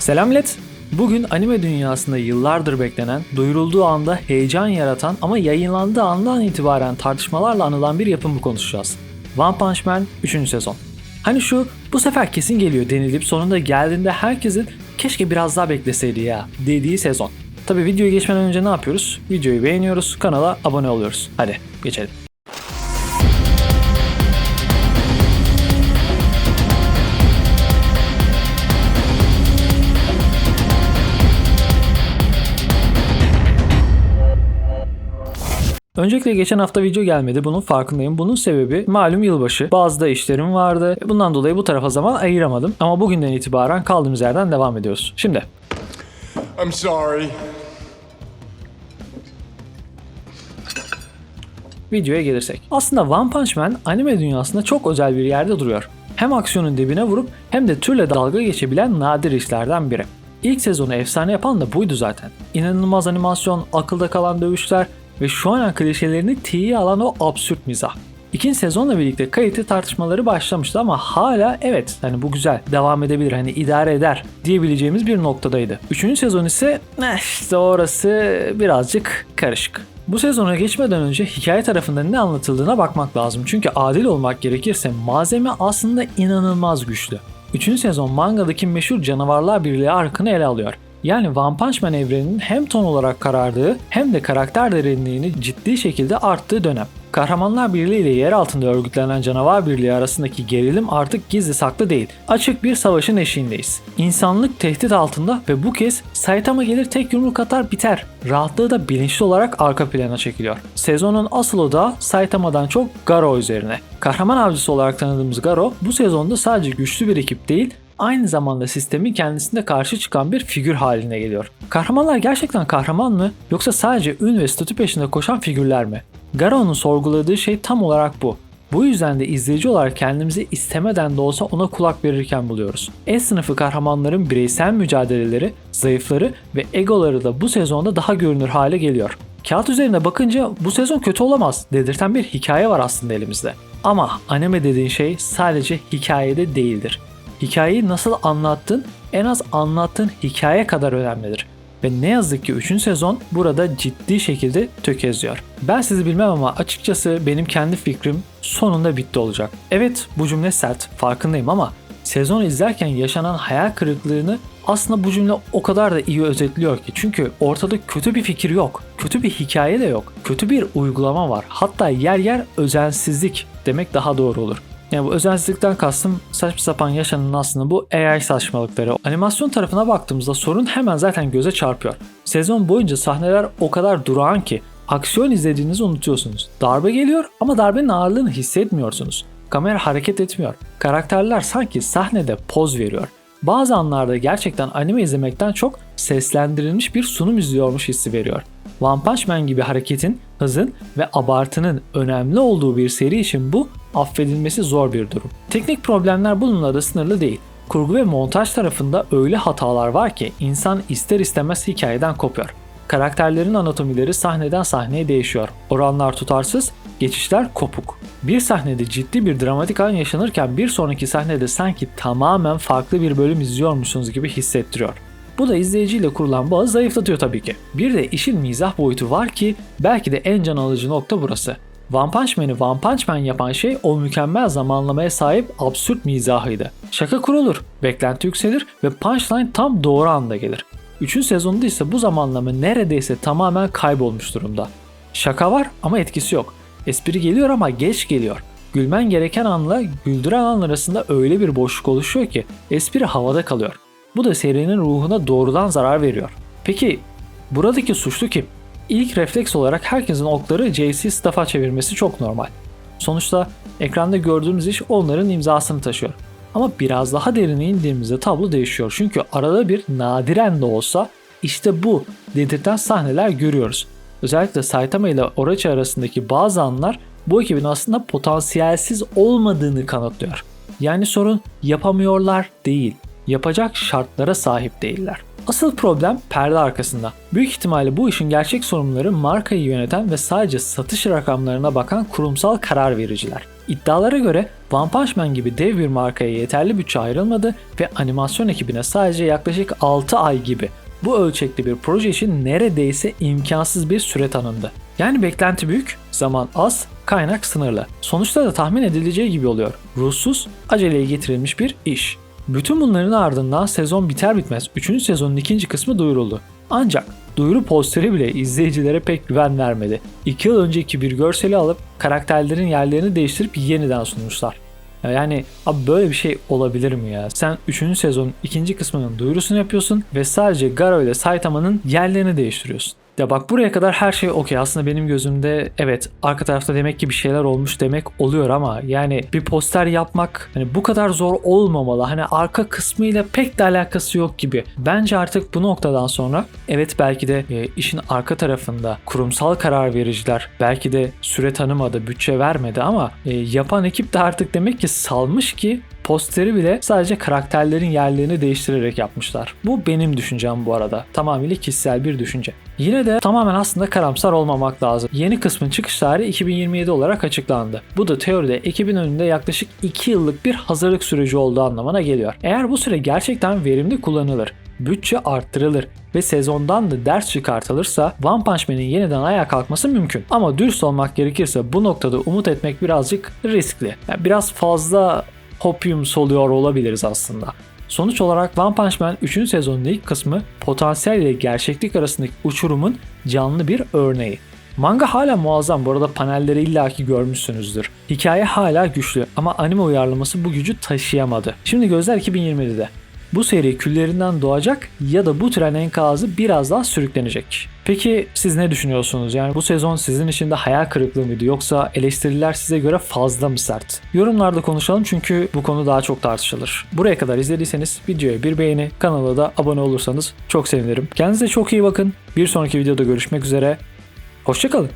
Selam millet. Bugün anime dünyasında yıllardır beklenen, duyurulduğu anda heyecan yaratan ama yayınlandığı andan itibaren tartışmalarla anılan bir yapımı konuşacağız. One Punch Man 3. sezon. Hani şu bu sefer kesin geliyor denilip sonunda geldiğinde herkesin keşke biraz daha bekleseydi ya dediği sezon. Tabi videoya geçmeden önce ne yapıyoruz? Videoyu beğeniyoruz, kanala abone oluyoruz. Hadi geçelim. Öncelikle geçen hafta video gelmedi. Bunun farkındayım. Bunun sebebi malum yılbaşı. Bazı da işlerim vardı. Bundan dolayı bu tarafa zaman ayıramadım. Ama bugünden itibaren kaldığımız yerden devam ediyoruz. Şimdi I'm sorry. videoya gelirsek. Aslında One Punch Man anime dünyasında çok özel bir yerde duruyor. Hem aksiyonun dibine vurup hem de türle dalga geçebilen nadir işlerden biri. İlk sezonu efsane yapan da buydu zaten. İnanılmaz animasyon, akılda kalan dövüşler ve şu an klişelerini tiye alan o absürt mizah. İkinci sezonla birlikte kalite tartışmaları başlamıştı ama hala evet hani bu güzel devam edebilir hani idare eder diyebileceğimiz bir noktadaydı. Üçüncü sezon ise eh, işte orası birazcık karışık. Bu sezona geçmeden önce hikaye tarafında ne anlatıldığına bakmak lazım. Çünkü adil olmak gerekirse malzeme aslında inanılmaz güçlü. Üçüncü sezon mangadaki meşhur canavarlar birliği arkını ele alıyor. Yani One Punch Man evreninin hem ton olarak karardığı hem de karakter derinliğini ciddi şekilde arttığı dönem. Kahramanlar Birliği ile yer altında örgütlenen canavar birliği arasındaki gerilim artık gizli saklı değil. Açık bir savaşın eşiğindeyiz. İnsanlık tehdit altında ve bu kez Saitama gelir tek yumruk atar biter. Rahatlığı da bilinçli olarak arka plana çekiliyor. Sezonun asıl odağı Saitama'dan çok Garo üzerine. Kahraman avcısı olarak tanıdığımız Garo bu sezonda sadece güçlü bir ekip değil aynı zamanda sistemin kendisinde karşı çıkan bir figür haline geliyor. Kahramanlar gerçekten kahraman mı yoksa sadece ün ve statü peşinde koşan figürler mi? Garo'nun sorguladığı şey tam olarak bu. Bu yüzden de izleyici olarak kendimizi istemeden de olsa ona kulak verirken buluyoruz. E sınıfı kahramanların bireysel mücadeleleri, zayıfları ve egoları da bu sezonda daha görünür hale geliyor. Kağıt üzerine bakınca bu sezon kötü olamaz dedirten bir hikaye var aslında elimizde. Ama anime dediğin şey sadece hikayede değildir. Hikayeyi nasıl anlattın en az anlattığın hikaye kadar önemlidir. Ve ne yazık ki 3. sezon burada ciddi şekilde tökezliyor. Ben sizi bilmem ama açıkçası benim kendi fikrim sonunda bitti olacak. Evet bu cümle sert farkındayım ama sezonu izlerken yaşanan hayal kırıklığını aslında bu cümle o kadar da iyi özetliyor ki. Çünkü ortada kötü bir fikir yok. Kötü bir hikaye de yok. Kötü bir uygulama var. Hatta yer yer özensizlik demek daha doğru olur. Yani bu özensizlikten kastım saçma sapan yaşanan aslında bu AI saçmalıkları. Animasyon tarafına baktığımızda sorun hemen zaten göze çarpıyor. Sezon boyunca sahneler o kadar durağan ki aksiyon izlediğinizi unutuyorsunuz. Darbe geliyor ama darbenin ağırlığını hissetmiyorsunuz. Kamera hareket etmiyor. Karakterler sanki sahnede poz veriyor. Bazı anlarda gerçekten anime izlemekten çok seslendirilmiş bir sunum izliyormuş hissi veriyor. One Punch Man gibi hareketin, hızın ve abartının önemli olduğu bir seri için bu affedilmesi zor bir durum. Teknik problemler bununla da sınırlı değil. Kurgu ve montaj tarafında öyle hatalar var ki insan ister istemez hikayeden kopuyor. Karakterlerin anatomileri sahneden sahneye değişiyor. Oranlar tutarsız, geçişler kopuk. Bir sahnede ciddi bir dramatik an yaşanırken bir sonraki sahnede sanki tamamen farklı bir bölüm izliyormuşsunuz gibi hissettiriyor. Bu da izleyiciyle kurulan bağı zayıflatıyor tabii ki. Bir de işin mizah boyutu var ki belki de en can alıcı nokta burası. One Punch Man'i One Punch Man yapan şey o mükemmel zamanlamaya sahip absürt mizahıydı. Şaka kurulur, beklenti yükselir ve punchline tam doğru anda gelir. Üçüncü sezonda ise bu zamanlama neredeyse tamamen kaybolmuş durumda. Şaka var ama etkisi yok. Espri geliyor ama geç geliyor. Gülmen gereken anla güldüren an arasında öyle bir boşluk oluşuyor ki espri havada kalıyor. Bu da serinin ruhuna doğrudan zarar veriyor. Peki buradaki suçlu kim? İlk refleks olarak herkesin okları JC Staff'a çevirmesi çok normal. Sonuçta ekranda gördüğümüz iş onların imzasını taşıyor. Ama biraz daha derine indiğimizde tablo değişiyor. Çünkü arada bir nadiren de olsa işte bu dedirten sahneler görüyoruz. Özellikle Saitama ile Orochi arasındaki bazı anlar bu ekibin aslında potansiyelsiz olmadığını kanıtlıyor. Yani sorun yapamıyorlar değil, yapacak şartlara sahip değiller. Asıl problem perde arkasında. Büyük ihtimalle bu işin gerçek sorumluları markayı yöneten ve sadece satış rakamlarına bakan kurumsal karar vericiler. İddialara göre One Punch Man gibi dev bir markaya yeterli bütçe ayrılmadı ve animasyon ekibine sadece yaklaşık 6 ay gibi bu ölçekli bir proje için neredeyse imkansız bir süre tanındı. Yani beklenti büyük, zaman az, kaynak sınırlı. Sonuçta da tahmin edileceği gibi oluyor. Ruhsuz, aceleye getirilmiş bir iş. Bütün bunların ardından sezon biter bitmez 3. sezonun ikinci kısmı duyuruldu. Ancak duyuru posteri bile izleyicilere pek güven vermedi. 2 yıl önceki bir görseli alıp karakterlerin yerlerini değiştirip yeniden sunmuşlar. Yani abi böyle bir şey olabilir mi ya? Sen 3. sezonun ikinci kısmının duyurusunu yapıyorsun ve sadece Garo ile Saitama'nın yerlerini değiştiriyorsun. Ya bak buraya kadar her şey okey. Aslında benim gözümde evet arka tarafta demek ki bir şeyler olmuş demek oluyor ama yani bir poster yapmak hani bu kadar zor olmamalı. Hani arka kısmıyla pek de alakası yok gibi. Bence artık bu noktadan sonra evet belki de e, işin arka tarafında kurumsal karar vericiler belki de süre tanımadı, bütçe vermedi ama e, yapan ekip de artık demek ki salmış ki posteri bile sadece karakterlerin yerlerini değiştirerek yapmışlar. Bu benim düşüncem bu arada. Tamamıyla kişisel bir düşünce. Yine de tamamen aslında karamsar olmamak lazım. Yeni kısmın çıkış tarihi 2027 olarak açıklandı. Bu da teoride ekibin önünde yaklaşık 2 yıllık bir hazırlık süreci olduğu anlamına geliyor. Eğer bu süre gerçekten verimli kullanılır, bütçe arttırılır ve sezondan da ders çıkartılırsa One Punch Man'in yeniden ayağa kalkması mümkün. Ama dürüst olmak gerekirse bu noktada umut etmek birazcık riskli. Yani biraz fazla hopium soluyor olabiliriz aslında. Sonuç olarak One Punch Man 3. sezonun ilk kısmı potansiyel ile gerçeklik arasındaki uçurumun canlı bir örneği. Manga hala muazzam bu arada panelleri illaki görmüşsünüzdür. Hikaye hala güçlü ama anime uyarlaması bu gücü taşıyamadı. Şimdi gözler 2027'de. Bu seri küllerinden doğacak ya da bu tren enkazı biraz daha sürüklenecek. Peki siz ne düşünüyorsunuz? Yani bu sezon sizin için de hayal kırıklığı mıydı yoksa eleştiriler size göre fazla mı sert? Yorumlarda konuşalım çünkü bu konu daha çok tartışılır. Buraya kadar izlediyseniz videoya bir beğeni, kanala da abone olursanız çok sevinirim. Kendinize çok iyi bakın. Bir sonraki videoda görüşmek üzere. Hoşçakalın.